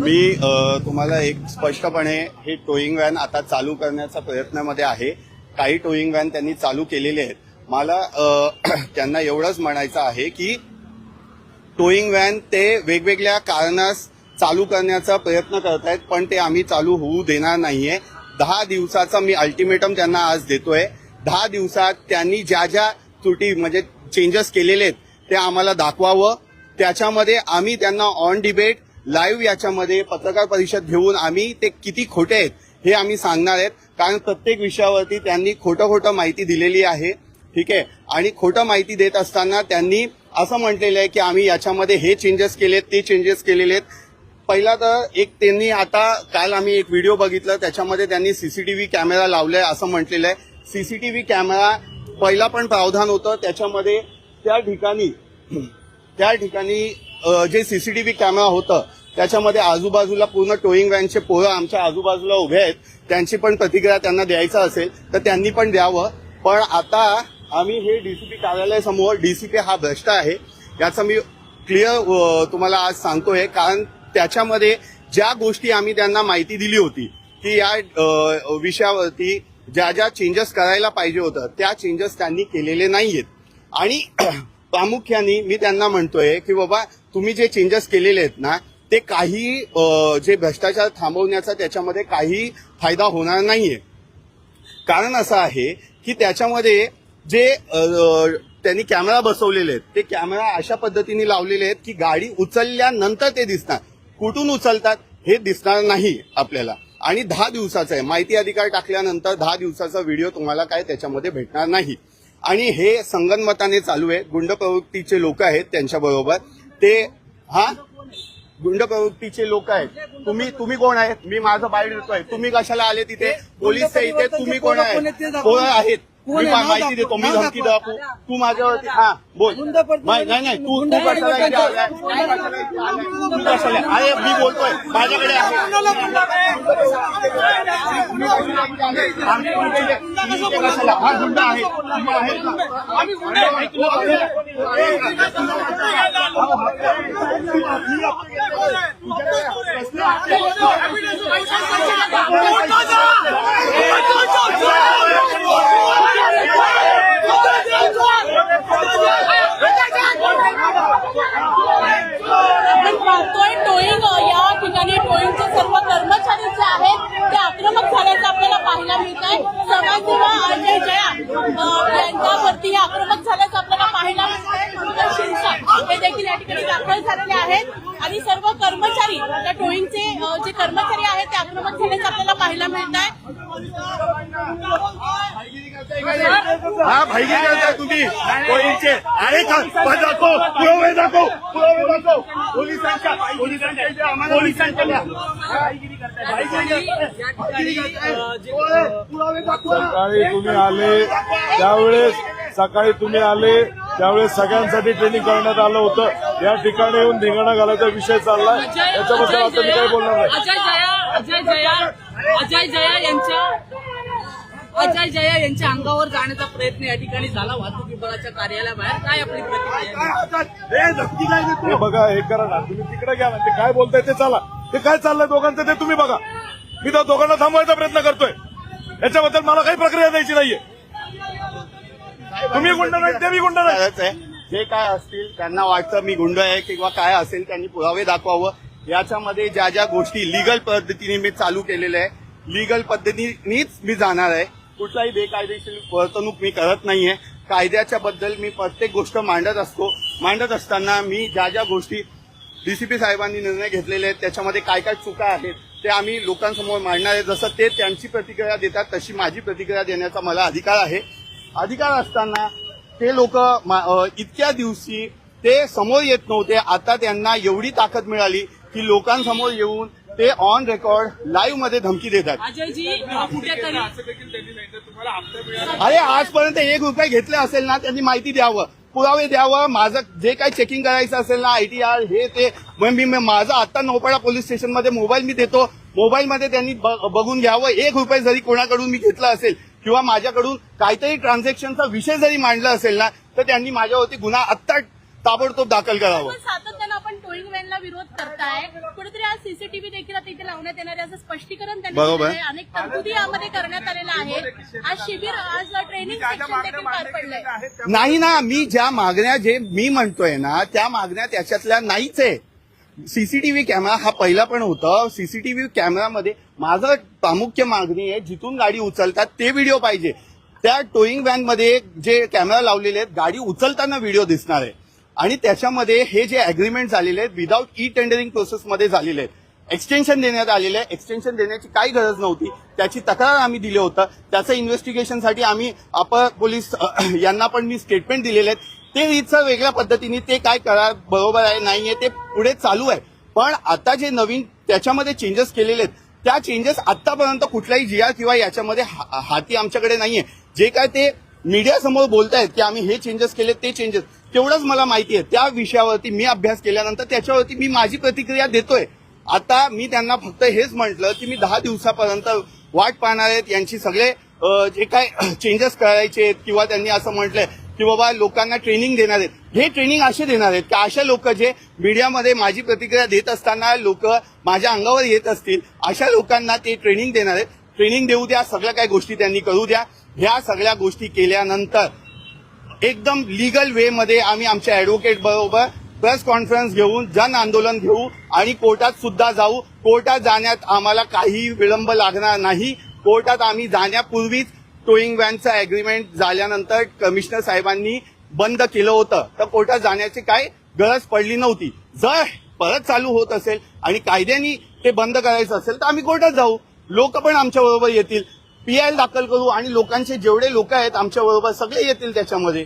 मी अ, तुम्हाला एक स्पष्टपणे हे टोईंग व्हॅन आता चालू करण्याचा प्रयत्नामध्ये आहे. काही टोईंग व्हॅन त्यांनी चालू केलेले आहेत. मला त्यांना एवढंच म्हणायचं आहे की टोईंग व्हॅन ते वेगवेगळ्या कारणास चालू करण्याचा प्रयत्न करत आहेत पण ते आम्ही चालू होऊ देणार नाहीये. दहा दिवसाचा मी अल्टिमेटम त्यांना आज देतोय. दहा दिवसात त्यांनी ज्या ज्या त्रुटी म्हणजे चेंजेस केलेले आहेत ते आम्हाला दाखवावं. त्याच्यामध्ये आम्ही त्यांना ऑन डिबेट लाईव्ह याच्यामध्ये पत्रकार परिषद घेऊन आम्ही ते किती खोटे आहेत हे आम्ही सांगणार आहेत. कारण प्रत्येक विषयावरती त्यांनी खोटं खोटं माहिती दिलेली आहे. ठीक आहे? आणि खोटं माहिती देत असताना त्यांनी असं म्हटलेलं आहे की आम्ही याच्यामध्ये हे चेंजेस केलेत ते चेंजेस केलेले आहेत. पहिला तर एक त्यांनी आता काल आम्ही एक व्हिडिओ बघितला. त्याच्यामध्ये त्यांनी सीसीटीव्ही कॅमेरा लावलाय असं म्हटलेलं आहे. सीसीटीव्ही कॅमेरा पहिला पण प्रावधान होतं. त्याच्यामध्ये त्या ठिकाणी त्या ठिकाणी जे सीसीटीव्ही कॅमेरा होतं त्याच्यामध्ये आजूबाजूला पूर्ण टोईंग व्हॅनचे पोरं आमच्या आजूबाजूला उभे आहेत. त्यांची पण प्रतिक्रिया त्यांना द्यायचं असेल तर त्यांनी पण द्यावं. पण आता आम्ही हे डीसीपी कार्यालयासमोर डीसीपी हा भ्रष्ट आहे याचं मी क्लिअर तुम्हाला आज सांगतोय. कारण त्याच्यामध्ये ज्या गोष्टी आम्ही त्यांना माहिती दिली होती की या विषयावरती ज्या ज्या चेंजेस करायला पाहिजे होतं त्या चेंजेस त्यांनी केलेले नाहीयेत. आणि प्रामुख्याने मी त्यांना म्हणतोय की बाबा तुम्ही जे चेंजेस केलेले आहेत ना ते काही जे भ्रष्टाचार थांबवण्याचा त्याच्यामध्ये काही फायदा होणार नाहीये. कारण असं आहे की त्याच्यामध्ये जे त्यांनी कॅमेरा बसवलेले आहेत ते कॅमेरा अशा पद्धतीने लावलेले आहेत की गाडी उचलल्यानंतर ते दिसणार. कुठून उचलतात हे दिसणार नाही आपल्याला. आणि दहा दिवसाचं आहे. माहिती अधिकार टाकल्यानंतर दहा दिवसाचा व्हिडिओ तुम्हाला काय त्याच्यामध्ये भेटणार नाही. आणि हे संगनमताने चालू आहे गुंड प्रवृत्तीचे लोक आहेत त्यांच्याबरोबर. ते हा? गुंड प्रवृत्तीचे लोक आहेत. तुम्ही तुम्ही कोण आहेत? मी माझं बाईट देतोय तुम्ही कशाला आले तिथे? पोलीस इथे तुम्ही कोण आहेत? कोण आहेत? माहिती देतो मी धमकी दाखवू तू माझ्यावरती हा बोल नाही नाही नाही, तू तू कशाला इथे आलाय? तू कशाला इथे आलाय? तू कशाला अरे मी बोलतोय माझ्याकडे आहे आम्ही इथे- तुम्ही इथे कशाला हा गुंड आहे तुम्ही आहेत का? आपण पाहतोय टोईंग या ठिकाणी टोईंगचे सर्व कर्मचारी जे आहेत ते आक्रमक झाल्याचं आपल्याला पाहायला मिळत आहे समाजसेवा अजय जया अ, यांच्यावरती हे आक्रमक झाल्याचं आपल्याला पाहायला मिळत आहे शिरसाट हे देखील या ठिकाणी दाखल झालेले आहेत आणि सर्व कर्मचारी त्या टोईंगचे अ, जे कर्मचारी आहेत ते आक्रमक झाल्याचं आपल्याला पाहायला मिळत आहे हा करताय तुम्ही पोलीसचे अरे दाखव पुरावे दाखव पुरावे दाखव पोलिसांच्या पोलिसांच्या पोलिसांच्या द्या. भाईगिरी करताय, भाईगिरी करताय. भाईगिरी करताय. पुरावे दाखवा. सकाळी तुम्ही आले त्यावेळेस सकाळी तुम्ही आले त्यावेळेस सगळ्यांसाठी ट्रेनिंग करण्यात आलं होतं. या ठिकाणी येऊन धिंगाणा घालायचा विषय चाललाय. त्याच्याबद्दल आता मी काही बोलणार नाही. अजय जया अजय जया अजय जया यांच्या अजय जया यांच्या अंगावर जाण्याचा प्रयत्न या ठिकाणी झाला. वाहतूक विभागाच्या कार्यालयाबाहेर काय आपली प्रतिक्रिया आहे? हे काय? हे बघा हे करा ना. तुम्ही तिकडे घ्या ना. ते काय बोलताय ते चला. ते काय चाललंय दोघांचं ते तुम्ही बघा. मी त्या दोघांना थांबवायचा प्रयत्न करतोय. याच्याबद्दल मला काही प्रक्रिया द्यायची नाहीये. तुम्ही गुंड नाही ते मी गुंड नाही. जे काय असतील त्यांना वाटतं मी गुंड आहे किंवा काय असेल त्यांनी पुरावे दाखवावं. याच्यामध्ये ज्या ज्या गोष्टी लिगल पद्धतीने मी चालू केलेल्या आहे लिगल पद्धतीनेच मी जाणार आहे. कुठलाही बेकायदेशीर वर्तणूक मी करत नाहीये. कायद्याच्या बद्दल मी प्रत्येक गोष्ट मांडत असतो. मांडत असताना मी ज्या ज्या गोष्टी डीसीपी साहेबांनी निर्णय घेतलेले आहेत त्याच्यामध्ये काय काय चुका आहेत ते आम्ही लोकांसमोर मांडणार आहे. जसं ते त्यांची प्रतिक्रिया देतात तशी माझी प्रतिक्रिया देण्याचा मला अधिकार आहे. अधिकार असताना ते लोक इतक्या दिवशी ते समोर येत नव्हते. आता त्यांना एवढी ताकद मिळाली की लोकांसमोर येऊन ते ऑन रेकॉर्ड लाईव्हमध्ये धमकी देतात. अरे आजपर्यंत एक रुपये घेतले असेल ना त्यांनी माहिती द्यावं. पुरावे द्यावं. माझं जे काही चेकिंग करायचं असेल ना आयटीआर हे ते. मग मी माझं आता नौपाडा पोलीस स्टेशनमध्ये मोबाईल मी देतो. मोबाईलमध्ये त्यांनी बघून घ्यावं. एक रुपये जरी कोणाकडून मी घेतलं असेल किंवा माझ्याकडून काहीतरी ट्रान्झॅक्शनचा विषय जरी मांडला असेल ना तर त्यांनी माझ्यावरती गुन्हा आत्ता ताबडतोब दाखल करावं. सातत्यानं आपण टोईंग व्हॅनला विरोध करताय. कुठेतरी आज सीसीटीव्ही देखील आता इथे लावण्यात येणार आहे असं स्पष्टीकरण त्यांनी बरोबर. आहे. अनेक तरतुदी यामध्ये करण्यात आलेल्या आहेत. आज शिबिर आज ट्रेनिंग सेक्शन देखील पार पडलंय. नाही ना मी ज्या मागण्या जे मी म्हणतोय ना त्या मागण्या त्याच्यातल्या नाहीच आहे. सीसीटीव्ही कॅमेरा हा पहिला पण होता. सीसीटीव्ही कॅमेरामध्ये माझं प्रामुख्य मागणी आहे जिथून गाडी उचलतात ते व्हिडिओ पाहिजे. त्या टोईंग व्हॅनमध्ये जे कॅमेरा लावलेले आहेत गाडी उचलताना व्हिडिओ दिसणार आहे. आणि त्याच्यामध्ये हे जे अग्रीमेंट झालेले आहेत विदाऊट ई टेंडरिंग प्रोसेसमध्ये झालेले आहेत. एक्सटेन्शन देण्यात आलेलं आहे. एक्सटेन्शन देण्याची काही गरज नव्हती. त्याची तक्रार आम्ही दिली होतं. त्याचं इन्व्हेस्टिगेशनसाठी आम्ही अपर पोलीस यांना पण मी स्टेटमेंट दिलेले आहेत. ते इथं वेगळ्या पद्धतीने ते काय करा बरोबर आहे नाही आहे ते पुढे चालू आहे. पण आता जे नवीन त्याच्यामध्ये चेंजेस केलेले आहेत त्या चेंजेस आतापर्यंत कुठलाही जिया किंवा याच्यामध्ये हा- हाती आमच्याकडे नाहीये. जे काय ते मीडिया समोर बोलतायत की आम्ही हे चेंजेस केले ते चेंजेस तेवढंच मला माहिती आहे. त्या विषयावरती मी अभ्यास केल्यानंतर त्याच्यावरती मी माझी प्रतिक्रिया देतोय. आता मी त्यांना फक्त हेच म्हटलं की मी दहा दिवसापर्यंत वाट पाहणार आहेत यांची सगळे जे काय चेंजेस करायचे आहेत किंवा त्यांनी असं म्हटलंय की बाबा लोकांना ट्रेनिंग देणार आहेत. हे ट्रेनिंग असे देणार आहेत की अशा लोक जे मीडियामध्ये माझी प्रतिक्रिया देत असताना लोक माझ्या अंगावर येत असतील अशा लोकांना ते ट्रेनिंग देणार आहेत. ट्रेनिंग देऊ द्या सगळ्या काही गोष्टी त्यांनी करू द्या. ह्या सगळ्या गोष्टी केल्यानंतर एकदम लिगल वे मध्ये आम्ही आमच्या ऍडव्होकेट बरोबर प्रेस कॉन्फरन्स घेऊन जन आंदोलन घेऊ आणि कोर्टात सुद्धा जाऊ. कोर्टात जाण्यात आम्हाला काही विलंब लागणार नाही. कोर्टात आम्ही जाण्यापूर्वीच टोईंग व्हॅनचं अग्रीमेंट झाल्यानंतर कमिशनर साहेबांनी बंद केलं होतं. तर कोर्टात जाण्याची काय गरज पडली नव्हती. जर परत चालू होत असेल आणि कायद्यानी ते बंद करायचं असेल तर आम्ही कोर्टात जाऊ. लोक पण आमच्या बरोबर येतील. पीआय दाखल करू आणि लोकांचे जेवढे लोक आहेत आमच्या बरोबर सगळे येतील त्याच्यामध्ये.